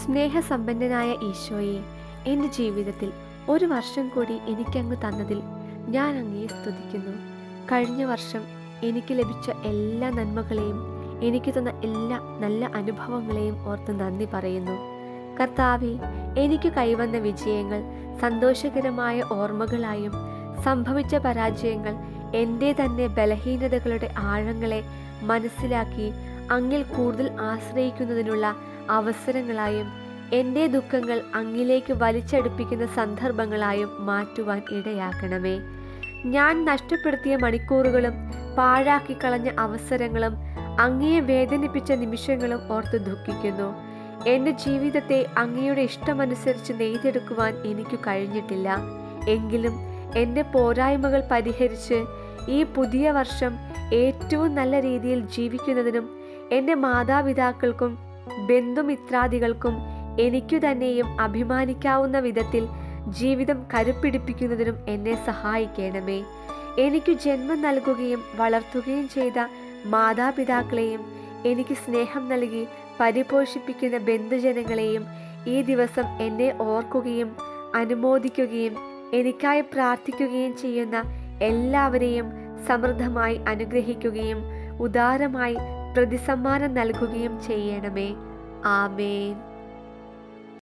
സ്നേഹസമ്പന്നനായ ഈശോയെ എന്റെ ജീവിതത്തിൽ ഒരു വർഷം കൂടി എനിക്കങ്ങ് തന്നതിൽ ഞാൻ അങ്ങയെ സ്തുതിക്കുന്നു. കഴിഞ്ഞ വർഷം എനിക്ക് ലഭിച്ച എല്ലാ നന്മകളെയും എനിക്ക് തന്ന എല്ലാ നല്ല അനുഭവങ്ങളെയും ഓർത്ത് നന്ദി പറയുന്നു. കർത്താവെ എനിക്ക് കൈവന്ന വിജയങ്ങൾ സന്തോഷകരമായ ഓർമ്മകളായും സംഭവിച്ച പരാജയങ്ങൾ എന്റെ തന്നെ ബലഹീനതകളുടെ ആഴങ്ങളെ മനസ്സിലാക്കി അങ്ങിൽ കൂടുതൽ ആശ്രയിക്കുന്നതിനുള്ള അവസരങ്ങളായും എന്റെ ദുഃഖങ്ങൾ അങ്ങിലേക്ക് വലിച്ചടുപ്പിക്കുന്ന സന്ദർഭങ്ങളായും മാറ്റുവാൻ ഇടയാക്കണമേ. ഞാൻ നഷ്ടപ്പെടുത്തിയ മണിക്കൂറുകളും പാഴാക്കി കളഞ്ഞ അവസരങ്ങളും അങ്ങയെ വേദനിപ്പിച്ച നിമിഷങ്ങളും ഓർത്ത് ദുഃഖിക്കുന്നു. എന്റെ ജീവിതത്തെ അങ്ങയുടെ ഇഷ്ടമനുസരിച്ച് നെയ്തെടുക്കുവാൻ എനിക്ക് കഴിഞ്ഞിട്ടില്ല. എങ്കിലും എന്റെ പോരായ്മകൾ പരിഹരിച്ച് ഈ പുതിയ വർഷം ഏറ്റവും നല്ല രീതിയിൽ ജീവിക്കുന്നതിനും എന്റെ മാതാപിതാക്കൾക്കും ബന്ധുമിത്രാദികൾക്കും എനിക്കു തന്നെയും അഭിമാനിക്കാവുന്ന വിധത്തിൽ ജീവിതം കരുപ്പിടിപ്പിക്കുന്നതിനും എന്നെ സഹായിക്കണമേ. എനിക്ക് ജന്മം നൽകുകയും വളർത്തുകയും ചെയ്ത മാതാപിതാക്കളെയും എനിക്ക് സ്നേഹം നൽകി പരിപോഷിപ്പിക്കുന്ന ബന്ധുജനങ്ങളെയും ഈ ദിവസം എന്നെ ഓർക്കുകയും അനുമോദിക്കുകയും എനിക്കായി പ്രാർത്ഥിക്കുകയും ചെയ്യുന്ന എല്ലാവരെയും സമൃദ്ധമായി അനുഗ്രഹിക്കുകയും ഉദാരമായി പ്രതിസമ്മാനം നൽകുകയും ചെയ്യണമേ. ആമേൻ.